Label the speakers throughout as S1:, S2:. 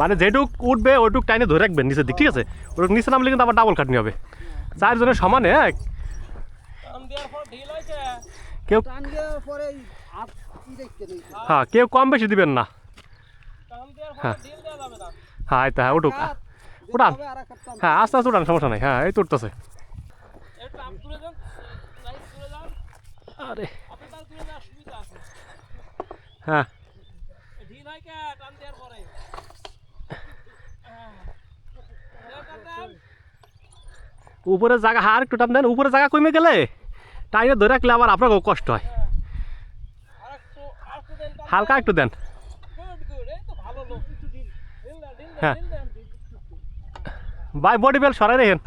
S1: মানে যেটুক উঠবে ওইটুক টাইনে ধরে রাখবেন নিচের দিক ঠিক আছে? ওটুক নিচে নামলে কিন্তু আবার ডাবল খাটনি হবে। চারজনের সমানে এক। কেউ হ্যাঁ কেউ কম বেশি দিবেন না। হ্যাঁ। হ্যাঁ এই তো হ্যাঁ উঠুক।
S2: টান
S1: হ্যাঁ আস্তে আস্তে উঠান সমস্যা নাই। হ্যাঁ এই তো উঠতেছে। আরে। হ্যাঁ। উপরে জায়গা আর একটু টান দেন উপরে জায়গা কমে গেলে টাইনে ধরে রাখলে আবার আপনাকেও কষ্ট হয়। হালকা একটু দেন। হ্যাঁ। বাই বডি বেল সরাই রেখেন।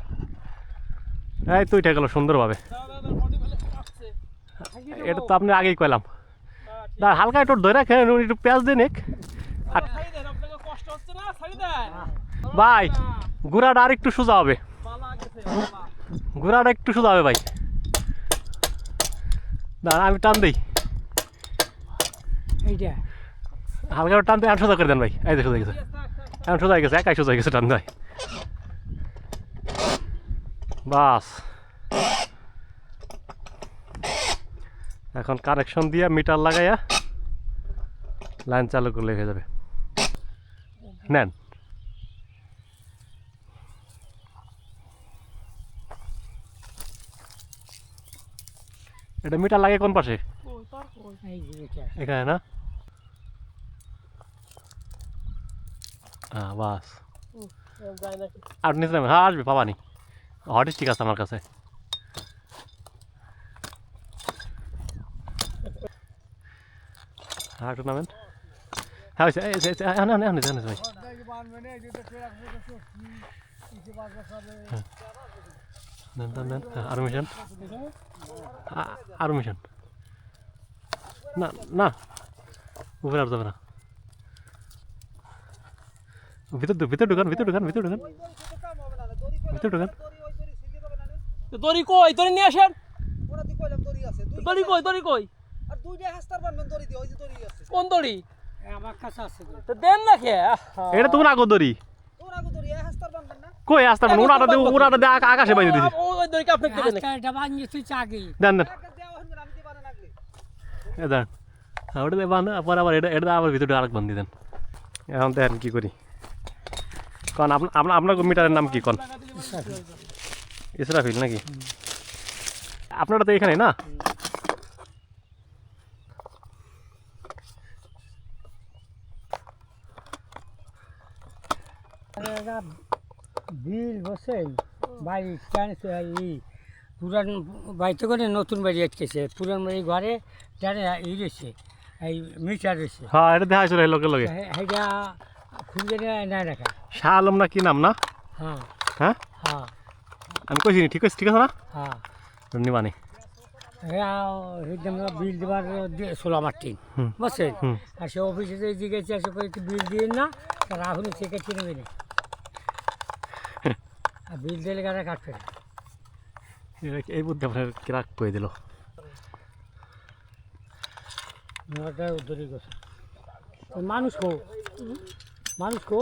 S1: এই তো উঠে গেল সুন্দরভাবে। এটা তো আপনি আগেই কইলাম। না হালকা একটু ধরে রাখেন একটু পেঁয়াজ দিন ভাই গুড়াটা আর একটু সোজা হবে। গুড়াটা একটু সোজা হবে ভাই। না আমি টান দিই। হালকা টান দিয়ে আর সোজা করে দেন ভাই। এই সোজা গেছে। এখন সোজা গেছে একাই সোজা গেছে টান ভাই বাস। এখন কারেকশন দিয়ে মিটার লাগাইয়া লাইন চালু করলে হয়ে যাবে। নেন। এটা মিটার লাগে কোন পাশে? এখানে না? হ্যাঁ বাস। আর নিচে হ্যাঁ আসবে পাবানি। হট ঠিক আছে আমার কাছে। হ্যাঁ একটু নামেন হ্যাঁ হয়েছে আনে, আনে, আনে, আনে, ভাই নেন নেন হ্যাঁ, আরও মিশন আরও মিশন না না উপরে আর যাবে না ভিতর ভিতর ঢুকান ভিতর ঢুকান ভিতর ঢুকান ভিতর ঢুকান
S3: দড়ি কই দড়ি নিয়ে আসেন
S2: দড়ি
S3: কই দড়ি কই
S2: আর দুইটা হাস্তার বানবেন দড়ি দিয়ে ওই যে দড়ি আছে
S3: কোন দড়ি
S2: আমার কাছে আছে
S3: তো দেন না খে
S1: এটা তোমার আগো দড়ি?
S2: তোর আগে দড়ি হাস্তার বানবেন না।
S1: কই দিয়ে দিয়ে আকাশে বাইরে দিছি
S3: ওই দড়িকে আপনি দেবেন নাকি?
S2: এটা বানিয়ে তুই চাগি।
S1: দেন দেন।
S2: আগে দেওয়া হন আমি দিবা না
S1: দেন। হ্যাঁ, ওটা দিয়ে বান্ধ পরে আবার এটা এটা আবার ভিতরে আরেক বান্ধি দেন। এখন দেখেন কি করি। কন আপনার আপনার আপনার মিটারের নাম কি কন? ইসরাফিল। নাকি? আপনারা তো এখানে না?
S4: বিল বসেন বাড়ি ই পুরান বাড়িতে করে নতুন বাড়ি আটকেছে। পুরান বাড়ি ঘরে জানে ই রয়েছে এই মিটার রয়েছে।
S1: হ্যাঁ এটা দেখা ছিল লোকে লোকে
S4: সেইটা খুঁজে না রাখা
S1: শাহ আলম না কি নাম না?
S4: হ্যাঁ।
S1: হ্যাঁ?
S4: হ্যাঁ।
S1: আমি কইছি নি, ঠিক আছে ঠিক আছে না?
S4: হ্যাঁ।
S1: নিবানি।
S4: বিল দেওয়ার ষোলো আমার টিন
S1: হুম।
S4: বুঝছেন। আর সে অফিসে যে জিজ্ঞেস বিল দিয়ে না? চেকে কিনে নেবে আর বিল দিলে গাড়া কাটবে
S1: এই বুদ্ধি আপনার ক্রাক কয়ে দিল।
S4: উদ্ধরি গেছে মানুষ কো? মানুষ কো।